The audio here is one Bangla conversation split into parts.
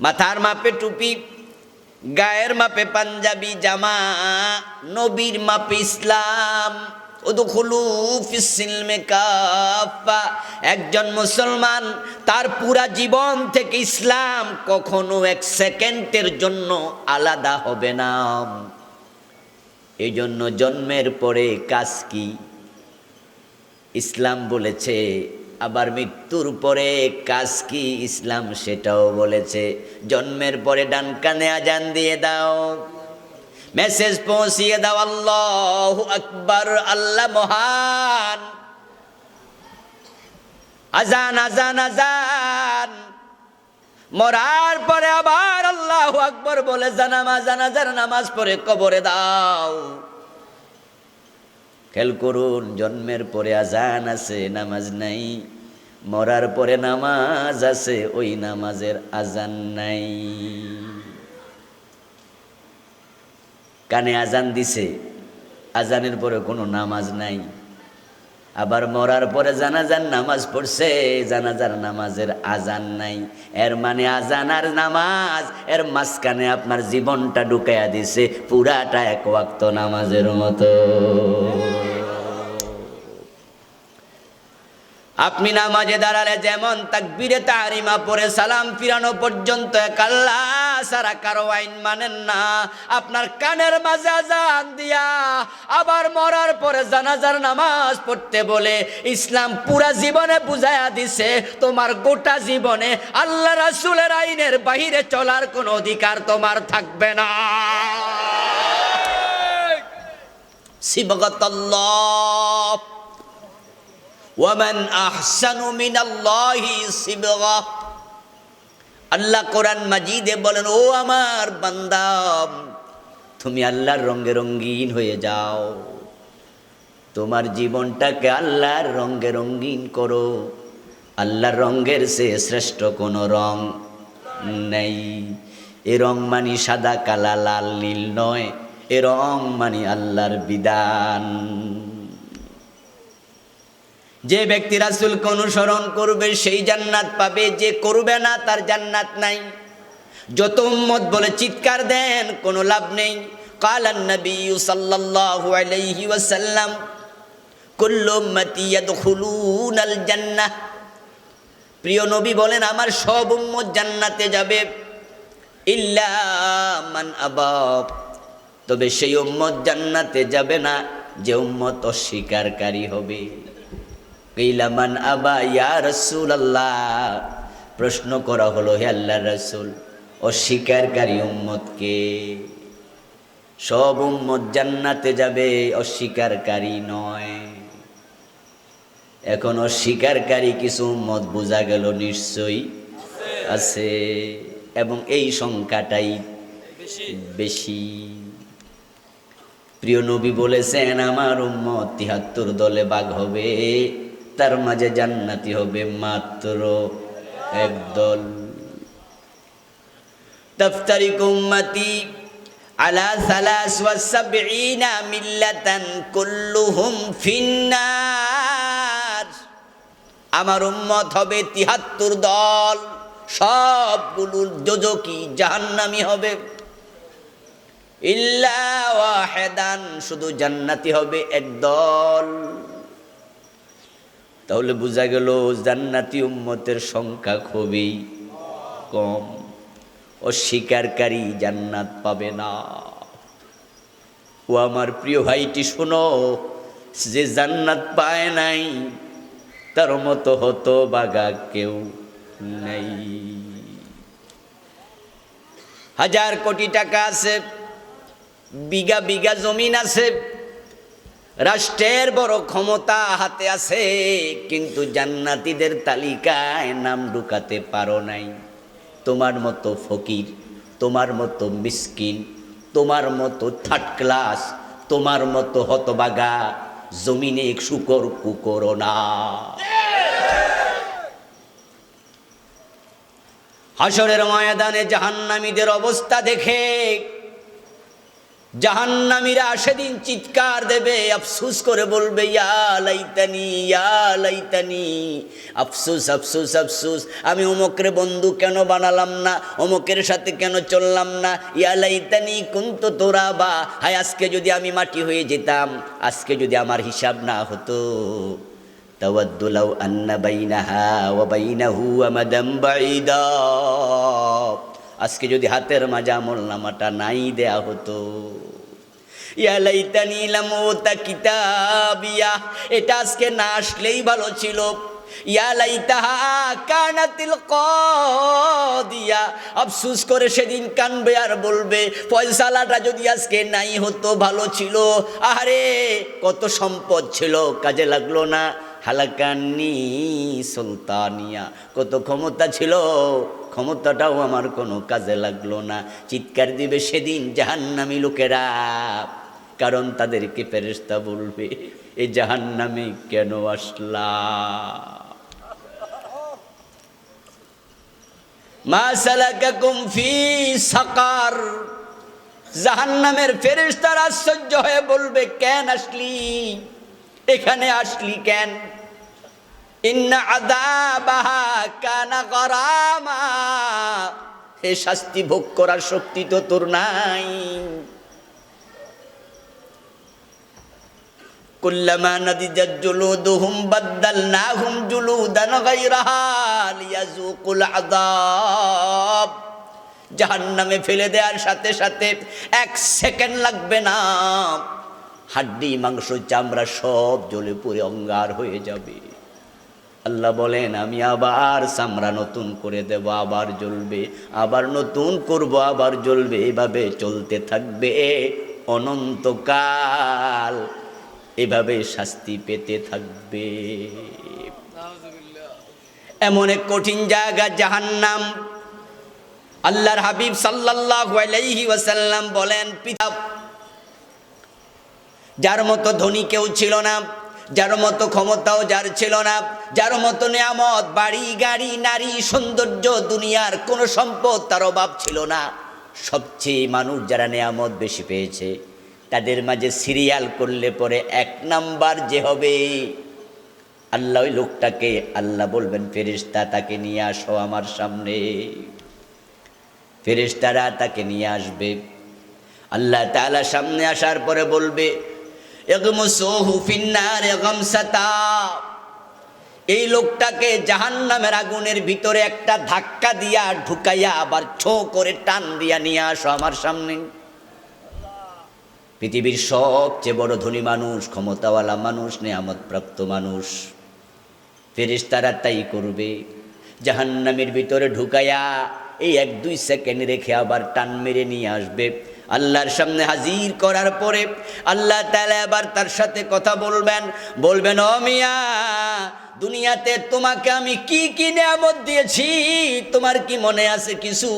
মাথার মাপে টুপি, গায়ের মাপে পাঞ্জাবি জামা, নবীর মাপে ইসলাম। একজন মুসলমান, তার পুরা জীবন থেকে ইসলাম কখনো এক সেকেন্ডের জন্য আলাদা হবে না। এই জন্য জন্মের পরে কাজ কি? ইসলাম বলেছে আবার মৃত্যুর পরে কাজ কি ইসলাম সেটাও বলেছে। জন্মের পরে ডান কানে আজান দিয়ে দাও। মেসেজ পৌঁছিয়ে দাও, আল্লাহ আকবর, আল্লাহ মহান। আজান আজান আজান। মরার পরে আবার আল্লাহ আকবর বলে জানামা জানাজার নামাজ পড়ে কবরে দাও। খেয়াল করুন, জন্মের পরে আজান আছে, নামাজ নাই। মরার পরে নামাজ আছে, ওই নামাজের আজান নাই। কানে আজান দিছে, আজানের পরে কোনো নামাজ নাই। আবার মরার পরে জানাজার নামাজ পড়ছে, জানাজার নামাজের আজান নাই। এর মানে আজান আর নামাজ, এর মাঝখানে আপনার জীবনটা ঢুকাইয়া দিছে, পুরাটা এক ওয়াক্ত নামাজের মতো। আপনি নামাজে দাঁড়ালে যেমন তাকবিরে তারিমা পরে সালাম ফিরানো পর্যন্ত এক সারা কারও আইন মানেন না। আপনার কানের মাঝে আজান দিয়া আবার মরার পরে জানাজার নামাজ পড়তে বলে ইসলাম পুরা জীবনে বুঝাইয়া দিছে তোমার গোটা জীবনে আল্লাহ রাসুলের আইনের বাহিরে চলার কোনো অধিকার তোমার থাকবে না। সিবগতাল্লাহ। ওয়ামান আহসানু মিনাল্লাহি সিবগা। আল্লাহ কোরআন মাজিদে বলেন, ও আমার বান্দা, তুমি আল্লাহর রঙে রঙ্গিন হয়ে যাও। তোমার জীবনটাকে আল্লাহর রঙে রঙ্গিন করো। আল্লাহর রঙের সে শ্রেষ্ঠ কোনো রং নেই। এ রং মানি সাদা, কালা, লাল, নীল নয়। এ রং মানি আল্লাহর বিধান। যে ব্যক্তি রাসুলকে অনুসরণ করবে, সেই জান্নাত পাবে। যে করবে না, তার জান্নাত নাই। যত উম্মত বলে চিৎকার দেন, কোনো লাভ নেই। কালান নবী সাল্লাল্লাহু আলাইহি ওয়াসাল্লাম, কুল্লু উম্মতি ইয়াদখুলুনাল জান্নাহ। প্রিয় নবী বলেন, আমার সব উম্মত জান্নাতে যাবে। ইল্লা মান আবা তবে সেই উম্মত জান্নাতে যাবে না, যে উম্মত অস্বীকারী হবে। কিলামান আবা ইয়া রসুল আল্লাহ প্রশ্ন করা হলো, হে আল্লাহ রসুল, অস্বীকারী উম্মতকে? সব উম্মত জান্নাতে যাবে, অস্বীকারী নয়। এখন অস্বীকারী কিছু উম্মত বোঝা গেল, নিশ্চয়ই আছে। এবং এই সংখ্যাটাই বেশি। প্রিয় নবী বলেছেন, আমার উম্মত তিহাত্তর দলে বাঘ হবে। তার মাঝে জান্নাতি হবে মাত্র একদল। দফতারি উম্মতি আলা সালাস ওয়া সাবঈনা মিল্লাতান কুল্লুহুম ফিন্নার। আমার উম্মত হবে তিহাত্তর দল সবগুলো যোজকি জাহান্নামি হবে। ইল্লা ওয়াহেদান, শুধু জান্নাতি হবে একদল। তাহলে বোঝা গেল জান্নাতি উম্মতের সংখ্যা খুবই কম। অস্বীকারী জান্নাত পাবে না। ও আমার প্রিয় ভাইটি, শোনো, যে জান্নাত পায় নাই, তার মতো হতো বাগা কেউ নেই। হাজার কোটি টাকা আছে, বিঘা বিঘা জমিন আছে রাষ্ট্রের বড় ক্ষমতা হাতে আছে, কিন্তু জান্নাতীদের তালিকায় নাম ঢুকাতে পারো নাই। তোমার মতো ফকির, তোমার মতো মিসকিন, তোমার মতো থার্ড ক্লাস তোমার মতো হতবাগা, জমিনে শুকর কুকর না। হাসরের ময়দানে জাহান্নামীদের অবস্থা দেখে জাহান্নামীরা সেদিন চিৎকার দেবে, আফসুস করে বলবে ইয়ালাইতানি ইয়ালাইতানি আফসুস আফসুস আফসুস, আমি অমুকের বন্ধু কেন বানালাম না, অমুকের সাথে কেন চললাম না ইয়ালাইতানি তো তোরা বা হায়, আজকে যদি আমি মাটি হয়ে যেতাম, আজকে যদি আমার হিসাব না হতো। তাওয়াদ্দুলাউ আন্না বাইনাহা ওয়া বাইনাহু আমাদাম বাইদা আজকে যদি হাতের মাজা আমল নামাটা নাই দেয়া হতো। ইয়া লাইতানি লামুতা কিতাবিয়া, এটা আজকে না আসলেই ভালো ছিল। আফসুস করে সেদিন কানবে আর বলবে, ফয়সালাটা যদি আজকে নাই হতো, ভালো ছিল। আরে কত সম্পদ ছিল, কাজে লাগল না। হালাকানি সুলতানিয়া। কত ক্ষমতা ছিল, ক্ষমতাটাও আমার কোনো কাজে লাগল না। চিৎকার দিবে সেদিন জাহান্নামি লোকেরা, কারণ তাদেরকে ফেরেস্তা বলবে, এ জাহান্নামে কেন আসলা? মা সালাকাকুম ফি সাকার। জাহান্নামের ফেরেশতারা আশ্চর্য হয়ে বলবে, কেন আসলি? এখানে আসলি কেন? ইন্না আদাবাহা কানা গরামা। হে শাস্তি ভোগ করার শক্তি তো তোর নাই। কুল্লামা নদিজাত জুলুদুহুম বাদদালনাহুম জুলুদান গায়রাহা লিয়াযুকুল আযাব। জাহান্নামে ফেলে দেওয়ার সাথে সাথে এক সেকেন্ড লাগবে না। হাড্ডি, মাংস, চামড়া সব জ্বলে পুরে অঙ্গার হয়ে যাবে। আল্লাহ বলেন, আমি আবার চামড়া নতুন করে দেব, আবার জ্বলবে, আবার নতুন করব, আবার জ্বলবে, এভাবে চলতে থাকবে অনন্তকাল, এভাবে শাস্তি পেতে থাকবে। এমন এক কঠিন জায়গা, জাহান্নাম। আল্লাহর হাবিব সাল্লাল্লাহু আলাইহি ওয়াসাল্লাম বলেন, পিতা যার মতো ধনী কেউ ছিল না, যার মতো ক্ষমতাও যার ছিল না, যার মতো নিয়ামত, বাড়ি, গাড়ি, নারী, সৌন্দর্য, দুনিয়ার কোনো সম্পদ তার অভাব ছিল না। সবচেয়ে মানুষ যারা নিয়ামত বেশি পেয়েছে, তাদের মাঝে সিরিয়াল করলে পরে এক নাম্বার যে হবে। আল্লাহ ওই লোকটাকে, আল্লাহ বলবেন ফেরিস্তা তাকে নিয়ে আসো আমার সামনে। ফেরিস্তারা তাকে নিয়ে আসবে। আল্লাহ তাআলা সামনে আসার পরে বলবে এই লোকটাকে জাহান্নামের আগুনের ভিতরে একটা ধাক্কা দিয়া ঢুকাইয়া আবার ছো করে টান দিয়া নিয়ে আসো আমার সামনে। পৃথিবীর সবচেয়ে বড় ধনী মানুষ, ক্ষমতাওয়ালা মানুষ নেয়ামত প্রাপ্ত মানুষ। ফেরেশতারা তাই করবে। জাহান্নামের ভিতরে ঢুকাইয়া এই এক দুই সেকেন্ড রেখে আবার টান মেরে নিয়ে আসবে। আল্লাহর সামনে হাজির করার পরে আল্লাহ তাআলা আবার তার সাথে কথা বলবেন। বলবেন, ও মিয়া, দুনিয়াতে তোমাকে আমি কি কি নিয়ামত দিয়েছি? তোমার কি মনে আছে কিছু?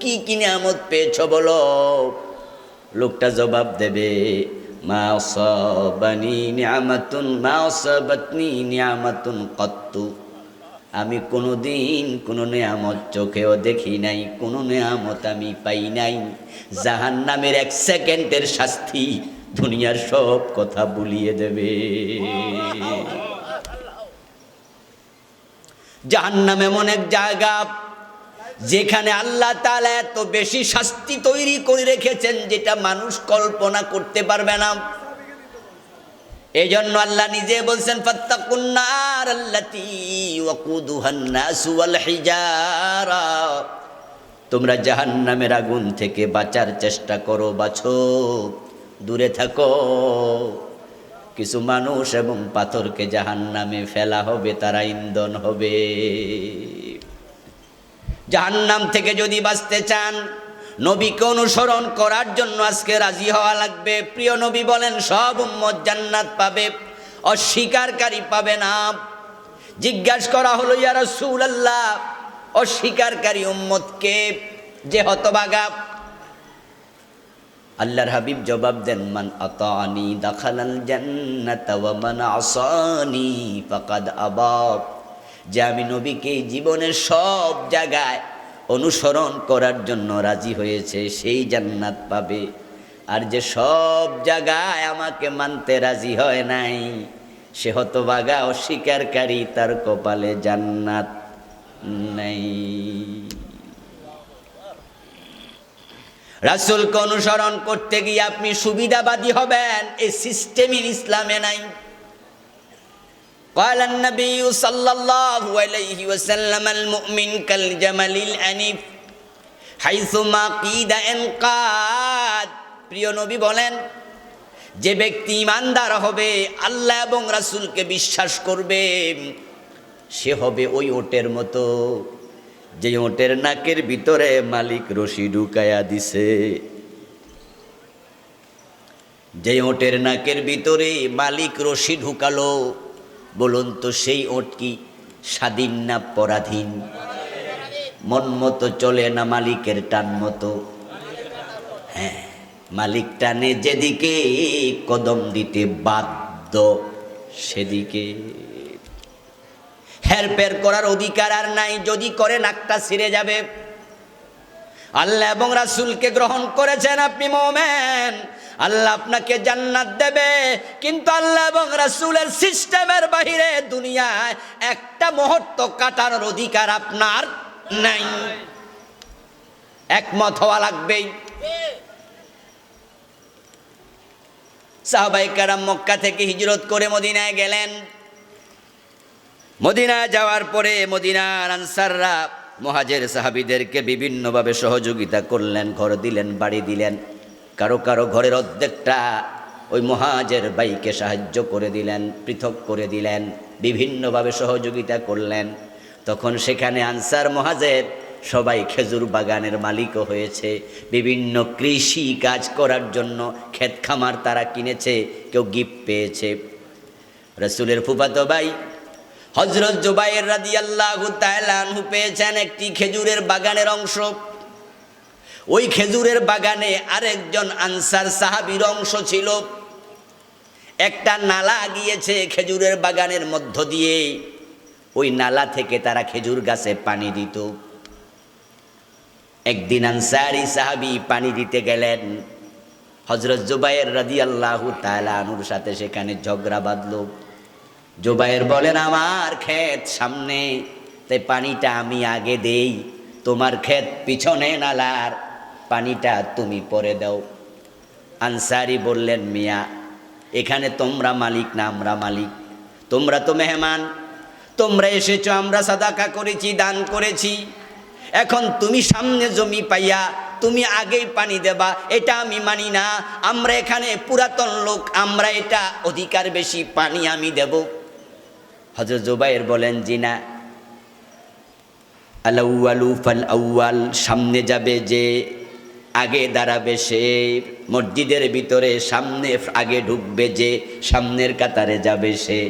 কি কি নিয়ামত পেয়েছ বলো? লোকটা জবাব দেবে, মা অসাবানি নিয়ামাতুন, মা অসাবাতনি নিয়ামাতুন কত্তু। আমি কোনো দিন কোনো নেয়ামত চোখেও দেখি নাই, কোনো নেয়ামত আমি পাই নাই। জাহান নামের এক সেকেন্ডের শাস্তি দুনিয়ার সব কথা বুলিয়ে দেবে। জাহান নামে এমন এক জায়গা যেখানে আল্লাহ তাআলা এত বেশি শাস্তি তৈরি করে রেখেছেন যেটা মানুষ কল্পনা করতে পারবে না। এই জন্য আল্লাহ নিজে বলছেন ফাত্তাকুন্নার আল্লাতি ওয়াকুদুহান নাসু ওয়াল হিজারা। তোমরা জাহান্নামের আগুন থেকে বাঁচার চেষ্টা করো বাছো দূরে থাকো। কিছু মানুষ এবং পাথরকে জাহান্নামে ফেলা হবে, তারা ইন্ধন হবে। জাহান্নাম থেকে যদি বাঁচতে চান নবীকে অনুসরণ করার জন্য আজকে রাজি হওয়া লাগবে। প্রিয় নবী বলেন, সব উম্মত জান্নাত পাবে, অস্বীকারী পাবে না। জিজ্ঞাসা করা হলো, ইয়া রাসূলুল্লাহ, অস্বীকারী উম্মতকে যে হতবাগা আল্লাহর হাবিব জবাব দেন, মান আতানি দাখালাল জান্নাতা ওয়া মান আসানি ফাকাদ আবাব যে আমি নবীকে জীবনের সব জায়গায় অনুসরণ করার জন্য রাজি হয়েছে, সেই জান্নাত পাবে। আর যে সব জায়গায় আমাকে মানতে রাজি হয় নাই, সে হতবাগা, অস্বীকারী, তার কপালে জান্নাত নাই। রাসুলকে অনুসরণ করতে গিয়ে আপনি সুবিধাবাদী হবেন, এই সিস্টেমই ইসলামে নাই। قال النبي صلى الله عليه وسلم المؤمن كالجمل الأنيف حيثما قيد انقاد প্রিয় নবী বলেন যে ব্যক্তি ইমানদার হবে আল্লাহ এবং রাসূলকে বিশ্বাস করবে সে হবে ওই ওটের মতো যে ওটের নাকের ভিতরে মালিক রশি ঢুকায়া দিছে যে ওটের নাকের ভিতরে মালিক রশি ঢুকালো বলুন তো সেই ওট কি স্বাধীন না পরাধীন? মন মতো চলে না মালিকের টান মতো। হ্যাঁ মালিক টানে যেদিকে, কদম দিতে বাধ্য সেদিকে। হেরপের করার অধিকার আর নাই, যদি করে নাকটা ছিঁড়ে যাবে। আল্লাহ এবং রাসুলকে গ্রহণ করেছেন আপনি মোমেন। আল্লাহ আপনাকে জান্নাত দেবে। কিন্তু আল্লাহ এবং রাসূলের সিস্টেমের বাহিরে দুনিয়ায় একটা মুহূর্ত কাটানোর অধিকার আপনার নাই। একমত হওয়া লাগবেই। সাহাবাই কারাম মক্কা থেকে হিজরত করে মদিনায় গেলেন। মদিনা যাওয়ার পরে মদিনার আনসাররা মহাজের সাহাবিদেরকে বিভিন্নভাবে সহযোগিতা করলেন, ঘর দিলেন, বাড়ি দিলেন। কারও কারও ঘরের অর্ধেকটা ওই মহাজের বাইকে সাহায্য করে দিলেন, পৃথক করে দিলেন, বিভিন্নভাবে সহযোগিতা করলেন। তখন সেখানে আনসার মহাজের সবাই খেজুর বাগানের মালিকও হয়েছে। বিভিন্ন কৃষি কাজ করার জন্য ক্ষেত খামার তারা কিনেছে, কেউ গিফট পেয়েছে। রসুলের ফুফাতো ভাই হজরত জোবাইয়ের রাদি আল্লাহ পেয়েছেন একটি খেজুরের বাগানের অংশ। ওই খেজুরের বাগানে আরেকজন আনসার সাহাবির অংশ ছিল। একটা নালা গিয়েছে খেজুরের বাগানের মধ্য দিয়ে। ওই নালা থেকে তারা খেজুর গাছে পানি দিত। একদিন আনসারি সাহাবি পানি দিতে গেলেন। হজরত জুবাইর রাদি আল্লাহ তালানুর সাথে সেখানে ঝগড়া বাঁধল। জুবাইর বলেন, আমার ক্ষেত সামনে, তাই পানিটা আমি আগে দেই। তোমার ক্ষেত পিছনে নালার পানিটা তুমি পরে দাও। আনসারি বললেন, মিয়া, এখানে তোমরা মালিক না আমরা মালিক। তোমরা তো মেহমান। তোমরা এসেছ, আমরা সাদাকা করেছি, দান করেছি। এখন তুমি সামনে জমি পাইয়া, তুমি আগেই পানি দেবা, এটা আমি মানি না। আমরা এখানে পুরাতন লোক, আমরা এটা অধিকার বেশি, পানি আমি দেব। হজরত জুবাইর বলেন জিনা আলাউয়ালু ফাল আউয়াল সামনে যাবে যে আগে দাঁড়াবে সে, মসজিদের ভিতরে সামনে আগে ঢুকবে যে, সামনের কাতারে যাবে সে।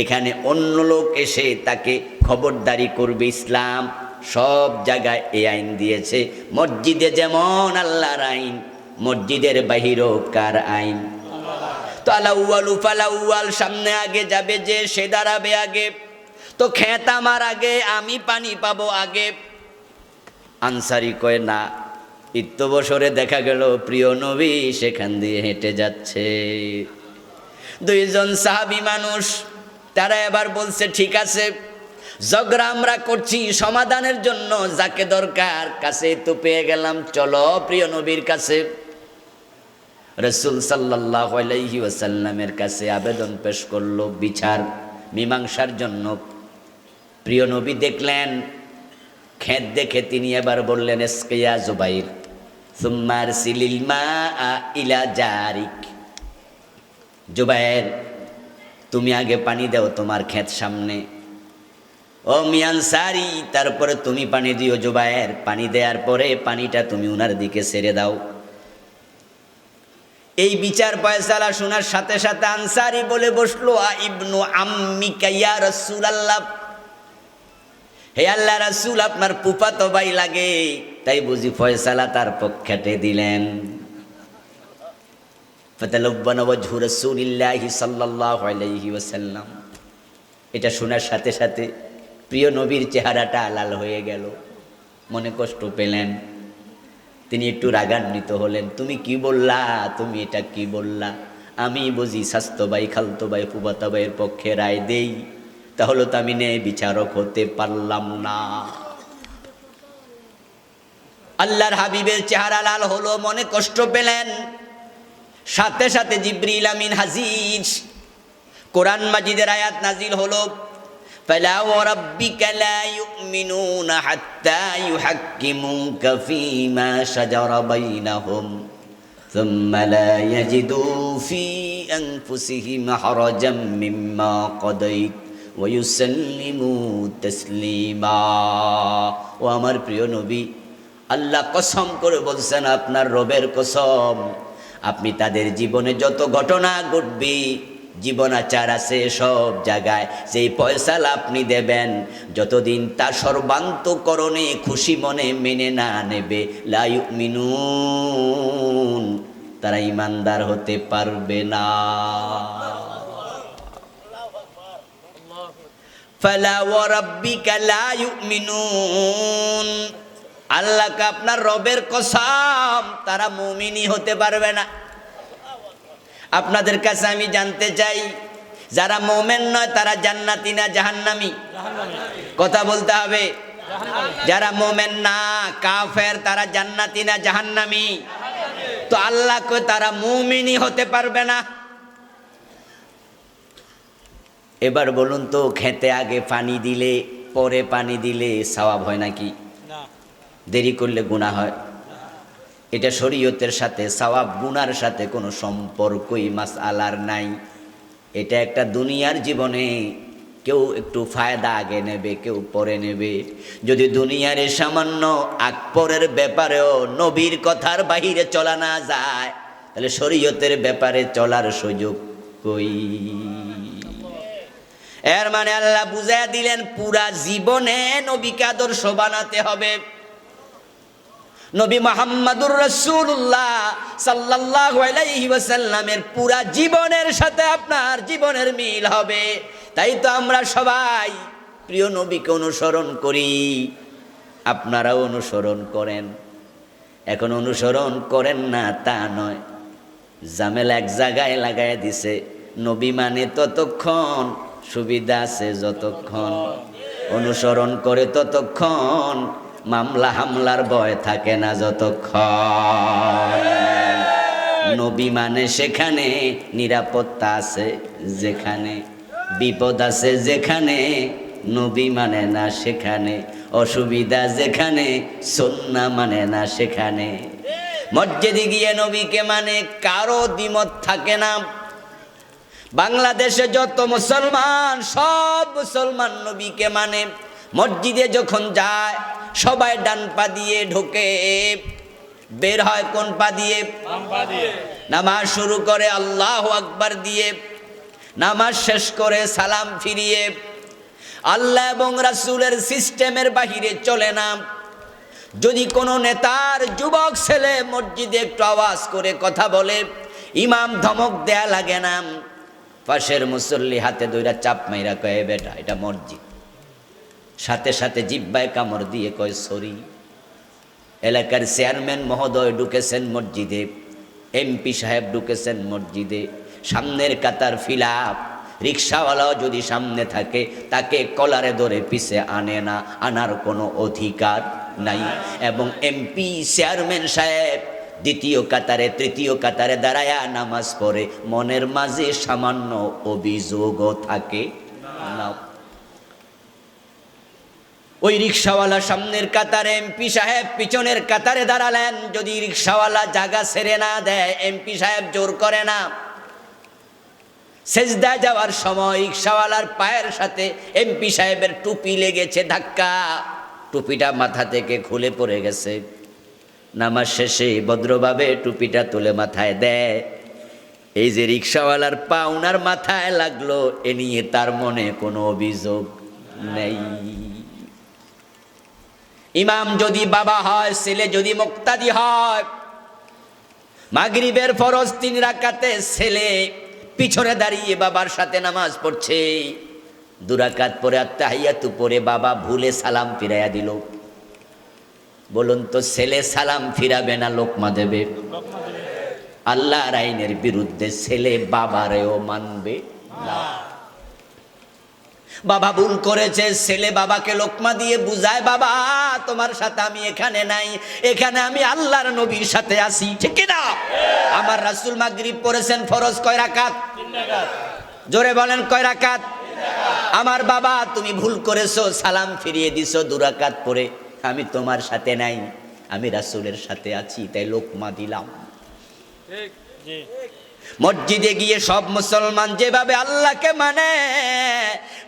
এখানে অন্য লোক এসে তাকে খবরদারি করবে, ইসলাম সব জায়গায় এই আইন দিয়েছে। মসজিদে যেমন আল্লাহর আইন, মসজিদের বাহিরও কার আইন? তো আলাউয়ালু ফালাউয়াল, সামনে আগে যাবে যে, সে দাঁড়াবে আগে। তো খেত আমার আগে, আমি পানি পাবো আগে। আনসারি কয়, না ইত্য বছরে দেখা গেল প্রিয় নবী সেখান দিয়ে হেঁটে যাচ্ছে। দুইজন সাহাবি মানুষ, তারা এবার বলছে, ঠিক আছে, ঝগড়া আমরা করছি, সমাধানের জন্য যাকে দরকার কাছে তো পেয়ে গেলাম। চলো প্রিয় নবীর কাছে। রসুল সাল্লাহ আলাইহি কাছে আবেদন পেশ করল বিচার, মীমাংসার জন্য। প্রিয় নবী দেখলেন খেত দেখে তিনি এবার বললেন এসকেয়া জুবাইর। সুম্মার সিলিল মা ইলা জারিক। জুবাইর তুমি আগে পানি দাও তোমার ক্ষেত সামনে। ও মিয়ান সারি, তারপরে তুমি পানি দিও জুবাইর পানি দেওয়ার পরে পানিটা তুমি উনার দিকে ছেড়ে দাও। এই বিচার পয়সালা শোনার সাথে সাথে আনসারি বলে বসল, আ ইবনু আম্মি কাইয়া রসুল আল্লাহ হে আল্লাহ রাসুল, আপনার পুপা তো ভাই লাগে। তাই বুঝি ফয়সালা তার পক্ষেটে দিলেন। এটা শোনার সাথে সাথে প্রিয় নবীর চেহারাটা আলাল হয়ে গেল। মনে কষ্ট পেলেন। তিনি একটু রাগান্বিত হলেন। তুমি কি বললা? তুমি এটা কি বললা? আমি বুঝি স্বাস্থ্য খালতো ভাই ফুবাতা পক্ষে রায় দেই। তাহলে তো আমি ন্যায় বিচারক হতে পারলাম না আল্লাহর হাবিবের চেহারা লাল হলো মনে কষ্ট পেলেন সাথে সাথে জিব্রিল আমিন হাজির কোরআন মাজিদের আয়াত নাজিল হলো فلا وربك لا يؤمنون حتى يحكموك فيما شجر بينهم ثم لا يجدوا في أنفسهم حرجا مما قضيت ওয়ুসাল্লিমু তসলিমা ও আমার প্রিয় নবী, আল্লাহ কসম করে বলছেন, আপনার রবের কসম, আপনি তাদের জীবনে যত ঘটনা ঘটবি জীবনাচার আছে সব জায়গায় সেই পয়সা আপনি দেবেন, যতদিন তা সর্বান্তকরণে খুশি মনে মেনে না নেবে লায়ু মিনুন তারা ইমানদার হতে পারবে না। ফালা ওয়ারাব্বিকা লা ইউমিনুন। আল্লাহকে আপনার রবের কসম, তারা মুমিনই হতে পারবে না। আপনাদের কাছে আমি জানতে চাই, যারা মোমেন নয়, তারা জান্নাতি না জাহান্নামি? কথা বলতে হবে। যারা মোমেন না, কাফের, তারা জান্নাতি না জাহান্নামি? তো আল্লাহকে তারা মুমিনই হতে পারবে না। এবার বলুন তো খেতে আগে পানি দিলে পরে পানি দিলে সওয়াব হয় নাকি? দেরি করলে গুণা হয়। এটা শরীয়তের সাথে সওয়াব গুনার সাথে কোনো সম্পর্কই মাস আলার নাই। এটা একটা দুনিয়ার জীবনে কেউ একটু ফায়দা আগে নেবে কেউ পরে নেবে। যদি দুনিয়ার সামান্য আকপরের ব্যাপারেও নবীর কথার বাহিরে চলা না যায় তাহলে শরীয়তের ব্যাপারে চলার সুযোগ কই? এর মানে আল্লাহ বুঝাইয়া দিলেন, পুরা জীবনে নবীকে আদর্শ বানাতে হবে। নবী মোহাম্মদুর রসুল্লাহ সাল্লাহ ওয়াসাল্লামের পুরা জীবনের সাথে আপনার জীবনের মিল হবে। তাই তো আমরা সবাই প্রিয় নবীকে অনুসরণ করি। আপনারাও অনুসরণ করেন। এখন অনুসরণ করেন না, তা নয়। জামেল এক জায়গায় লাগাই দিছে। নবী মানে ততক্ষণ সুবিধা আছে যতক্ষণ। অনুসরণ করে ততক্ষণ মামলা হামলার ভয় থাকে না যতক্ষণ। নবী মানে সেখানে, নিরাপত্তা আছে যেখানে, বিপদ আছে যেখানে, নবী মানে না সেখানে, অসুবিধা যেখানে সন্না মানে না সেখানে। মসজিদে গিয়ে নবীকে মানে কারও দ্বিমত থাকে না। বাংলাদেশে যত মুসলমান সব মুসলমান নবীকে মানে। মসজিদে যখন যায় সবাই ডান পা দিয়ে ঢোকে। বের হয় কোন পা দিয়ে? নামাজ শুরু করে আল্লাহ আকবার দিয়ে। নামাজ শেষ করে সালাম ফিরিয়ে। আল্লাহ এবং রাসুলের সিস্টেমের বাহিরে চলে না। যদি কোনো নেতার যুবক ছেলে মসজিদে একটু আওয়াজ করে কথা বলে ইমাম ধমক দেয়া লাগে না। পাশের মুসল্লি হাতে দইরা চাপ মাইরা কয়ে, বেটা, এটা মসজিদ। সাথে সাথে জিব্বায় কামড় দিয়ে কয়, সরি। এলাকার চেয়ারম্যান মহোদয় ঢুকেছেন মসজিদে, এমপি সাহেব ঢুকেছেন মসজিদে। সামনের কাতার ফিলাপ রিক্সাওয়ালাও যদি সামনে থাকে, তাকে কলারে ধরে পিছে আনে না, আনার কোনো অধিকার নাই। এবং এমপি, চেয়ারম্যান সাহেব দ্বিতীয় কাতারে, তৃতীয় কাতারে দাঁড়ায়া নামাজ পড়ে। মনের মাঝে সামান্য অভিযোগও থাকে। ওই রিক্সাওয়ালা সামনের কাতারে, এমপি সাহেব পিছনের কাতারে দাঁড়ালেন। যদি রিক্সাওয়ালা জায়গা ছেড়ে না দেয়, এমপি সাহেব জোর করে না। সেজদা যাওয়ার সময় রিক্সাওয়ালার পায়ের সাথে এমপি সাহেবের টুপি লেগেছে ধাক্কা। টুপিটা মাথা থেকে খুলে পড়ে গেছে। নামাজ শেষে ভদ্রভাবে টুপিটা তুলে মাথায় দেয়। এই যে রিক্সাওয়ালার পা উনার মাথায় লাগল, এ নিয়ে তার মনে কোনো অভিযোগ নেই। ইমাম যদি বাবা হয়, ছেলে যদি মুক্তাদি হয়, মাগরিবের ফরজ তিন রাকাতে ছেলে পিছনে দাঁড়িয়ে বাবার সাথে নামাজ পড়ছে। দুরাকাত পরে আত্মাহিয়াতু পরে বাবা ভুলে সালাম ফিরাইয়া দিল। বলুন তো, ছেলে সালাম ফিরাবে না লোকমা দেবে? আল্লাহর আইনের বিরুদ্ধে ছেলে বাবারেও মানবে না। বাবা ভুল করেছে, ছেলে বাবাকে লোকমা দিয়ে বুঝায়, বাবা, তোমার সাথে আমি এখানে নাই। এখানে আমি আল্লাহর নবীর সাথে আছি। ঠিক না আমার রাসূল মাগরিব পড়েছেন ফরজ কয় রাকাত? জোরে বলেন কয় রাকাত? আমার বাবা, তুমি ভুল করেছ, সালাম ফিরিয়ে দিছো দুরাকাত পরে। আমি তোমার সাথে নাই, আমি রাসূলের সাথে আছি, তাই লোকমা দিলাম। মসজিদে গিয়ে সব মুসলমান যেভাবে আল্লাহকে মানে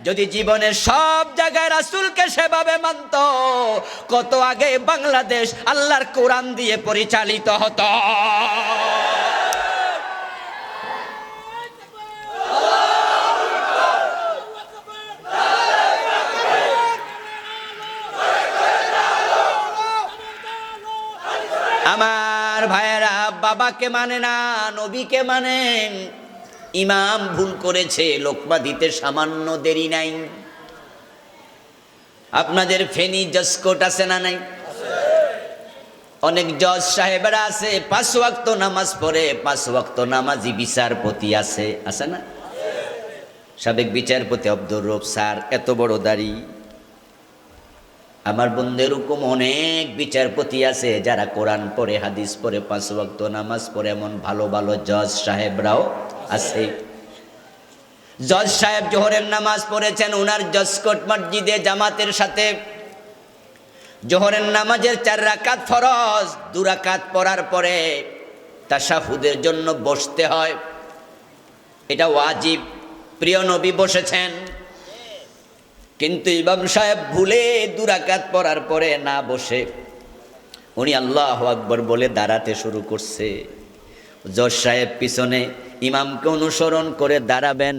যদি জীবনের সব জায়গায় রাসূলকে সেভাবে মানত, কত আগে বাংলাদেশ আল্লাহর কোরআন দিয়ে পরিচালিত হতো। আমার ভাইয়েরা, বাবাকে মানে না, নবীকে মানেন ইমাম ভুল করেছে, লোকমা দিতে সামান্য দেরি নাই। আপনাদের ফেনি জসকোট আছে না নাই? অনেক জজ সাহেবেরা আছে, পাঁচ ওয়াক্ত নামাজ পড়ে, পাঁচ ওয়াক্ত নামাজি বিচারপতি আছে আছে না? সাবেক বিচারপতি আব্দুর রব স্যার, এত বড় দাড়ি। আমার বন্ধের হুকুম অনেক বিচারপতি আছে, যারা কোরআন পড়ে, হাদিস পড়ে, পাঁচ ওয়াক্ত নামাজ পড়ে, এমন ভালো ভালো জজ সাহেবরাও আছে। জজ সাহেব জোহরের নামাজ পড়েছেন ওনার জসকোট মসজিদে জামাতের সাথে। জোহরের নামাজের চার রাকাত ফরজ, দু রাকাত পড়ার পরে তাসাহুদের জন্য বসতে হয়। এটা ওয়াজিব। প্রিয় নবী বসেছেন। কিন্তু ইমাম সাহেব ভুলে দুরাকাত পড়ার পরে না বসে। উনি আল্লাহ আকবর বলে দাঁড়াতে শুরু করছে। জজ সাহেব পিছনে ইমামকে অনুসরণ করে দাঁড়াবেন।